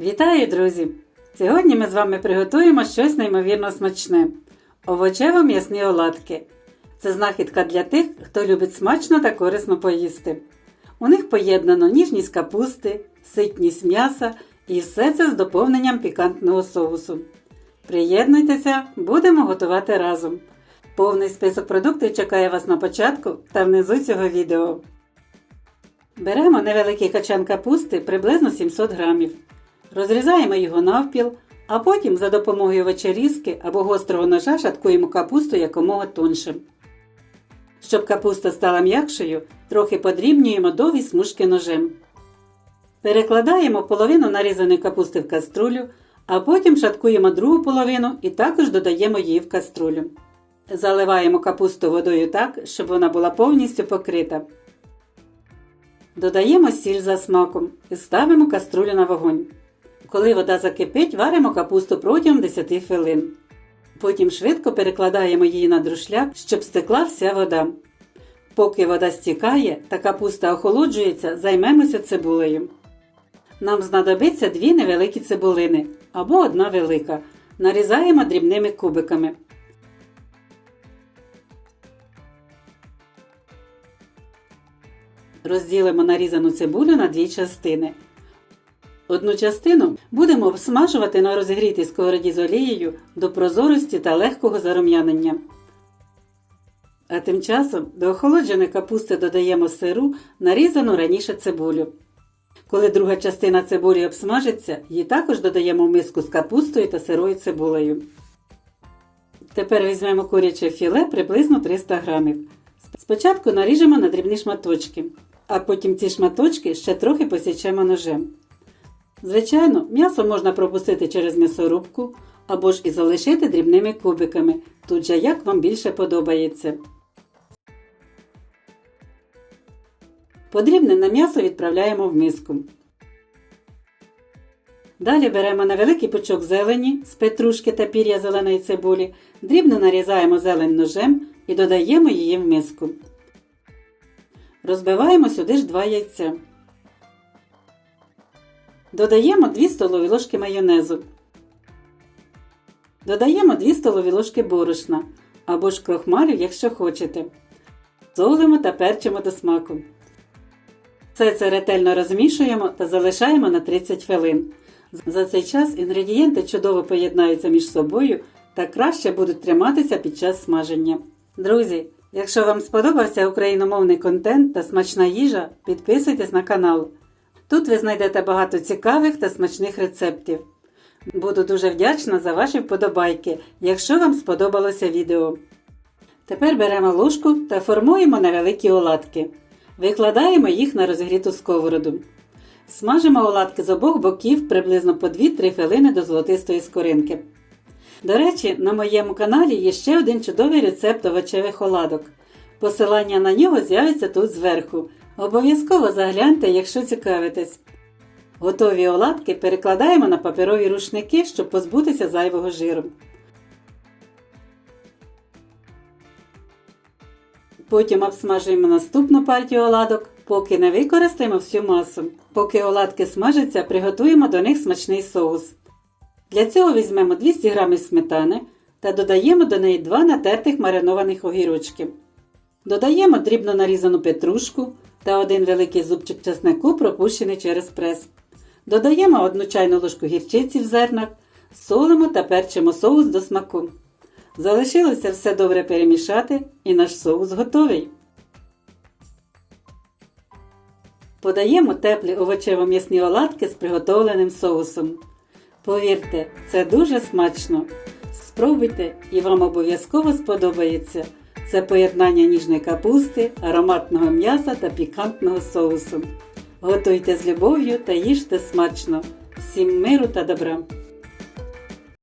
Вітаю, друзі! Сьогодні ми з вами приготуємо щось неймовірно смачне овочево-м'ясні оладки. Це знахідка для тих, хто любить смачно та корисно поїсти. У них поєднано ніжність капусти, ситність м'яса і все це з доповненням пікантного соусу. Приєднуйтеся, будемо готувати разом. Повний список продуктів чекає вас на початку та внизу цього відео. Беремо невеликий качан капусти приблизно 700 грамів. Розрізаємо його навпіл, а потім за допомогою вечерізки або гострого ножа шаткуємо капусту якомога тонше. Щоб капуста стала м'якшою, трохи подрібнюємо довгі смужки ножем. Перекладаємо половину нарізаної капусти в каструлю, а потім шаткуємо другу половину і також додаємо її в каструлю. Заливаємо капусту водою так, щоб вона була повністю покрита. Додаємо сіль за смаком і ставимо каструлю на вогонь. Коли вода закипить, варимо капусту протягом 10 хвилин. Потім швидко перекладаємо її на друшляк, щоб стекла вся вода. Поки вода стікає та капуста охолоджується, займемося цибулею. Нам знадобиться дві невеликі цибулини або одна велика. Нарізаємо дрібними кубиками. Розділимо нарізану цибулю на дві частини. Одну частину будемо обсмажувати на розігрітій сковороді з олією до прозорості та легкого зарум'янення. А тим часом до охолодженої капусти додаємо сиру, нарізану раніше цибулю. Коли друга частина цибулі обсмажиться, її також додаємо в миску з капустою та сирою цибулею. Тепер візьмемо куряче філе приблизно 300 грамів. Спочатку наріжемо на дрібні шматочки, а потім ці шматочки ще трохи посічемо ножем. Звичайно, м'ясо можна пропустити через м'ясорубку або ж і залишити дрібними кубиками, тут же як вам більше подобається. Подрібнене м'ясо відправляємо в миску. Далі беремо невеликий пучок зелені з петрушки та пір'я зеленої цибулі, дрібно нарізаємо зелень ножем і додаємо її в миску. Розбиваємо сюди ж два яйця. Додаємо 2 столові ложки майонезу. Додаємо 2 столові ложки борошна або ж крохмалю, якщо хочете. Солимо та перчимо до смаку. Все це ретельно розмішуємо та залишаємо на 30 хвилин. За цей час інгредієнти чудово поєднаються між собою та краще будуть триматися під час смаження. Друзі, якщо вам сподобався україномовний контент та смачна їжа, підписуйтесь на канал. Тут ви знайдете багато цікавих та смачних рецептів. Буду дуже вдячна за ваші вподобайки, якщо вам сподобалося відео. Тепер беремо ложку та формуємо невеликі оладки. Викладаємо їх на розгріту сковороду. Смажимо оладки з обох боків приблизно по 2-3 хвилини до золотистої скоринки. До речі, на моєму каналі є ще один чудовий рецепт овочевих оладок. Посилання на нього з'явиться тут зверху. Обов'язково загляньте, якщо цікавитесь. Готові оладки перекладаємо на паперові рушники, щоб позбутися зайвого жиру. Потім обсмажуємо наступну партію оладок, поки не використаємо всю масу. Поки оладки смажаться, приготуємо до них смачний соус. Для цього візьмемо 200 г сметани та додаємо до неї 2 натертих маринованих огірочки. Додаємо дрібно нарізану петрушку та один великий зубчик чеснику, пропущений через прес. Додаємо 1 чайну ложку гірчиці в зернах, солимо та перчимо соус до смаку. Залишилося все добре перемішати і наш соус готовий. Подаємо теплі овочево-м'ясні оладки з приготовленим соусом. Повірте, це дуже смачно. Спробуйте і вам обов'язково сподобається. Це поєднання ніжної капусти, ароматного м'яса та пікантного соусу. Готуйте з любов'ю та їжте смачно. Всім миру та добра!